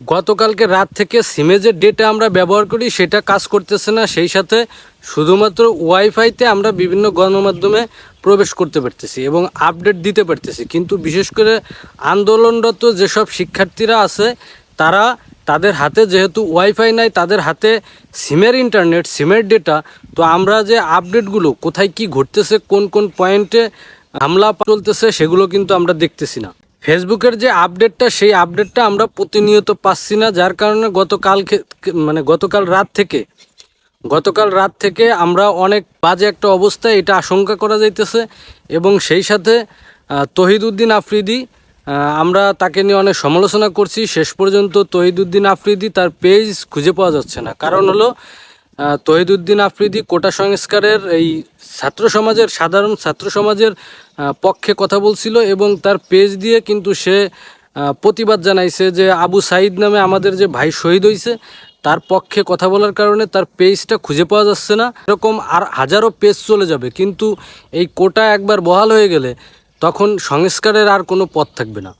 গতকালকে রাত থেকে সিমে যে ডেটা আমরা ব্যবহার করি, সেটা কাজ করতেছে না। সেই সাথে শুধুমাত্র ওয়াইফাইতে আমরা বিভিন্ন গণমাধ্যমে প্রবেশ করতে পারতেছি এবং আপডেট দিতে পারতেছি। কিন্তু বিশেষ করে আন্দোলনরত যেসব শিক্ষার্থীরা আছে, তারা তাদের হাতে যেহেতু ওয়াইফাই নাই, তাদের হাতে সিমের ইন্টারনেট সিমের ডেটা তো আমরা যে আপডেটগুলো কোথায় কি ঘটতেছে, কোন কোন পয়েন্টে হামলা চলতেছে, সেগুলো কিন্তু আমরা দেখতেছি না। ফেসবুকের যে আপডেটটা সেই আপডেটটা আমরা প্রতিনিয়ত পাচ্ছি না। যার কারণে গতকাল মানে গতকাল রাত থেকে গতকাল রাত থেকে আমরা অনেক বাজে একটা অবস্থায় এটা আশঙ্কা করা যাইতেছে এবং সেই সাথে আহ, তহিদউদ্দিন আফ্রিদি আমরা তাকে নিয়ে অনেক সমালোচনা করছি। শেষ পর্যন্ত তহিদউদ্দিন আফ্রিদি তার পেজ খুঁজে পাওয়া যাচ্ছে না। কারণ হলো আহ, তহিদউদ্দিন আফ্রিদি কোটা সংস্কারের এই ছাত্র সমাজের সাধারণ ছাত্র সমাজের পক্ষে কথা বলছিল এবং তার পেজ দিয়ে কিন্তু সে প্রতিবাদ জানাইছে যে আবু সাইদ নামে আমাদের যে ভাই শহীদ হয়েছে তার পক্ষে কথা বলার কারণে তার পেজটা খুঁজে পাওয়া যাচ্ছে না। এরকম আর হাজারো পেজ চলে যাবে কিন্তু এই কোটা একবার বহাল হয়ে গেলে তখন সংস্কারের আর কোনো পথ থাকবে না।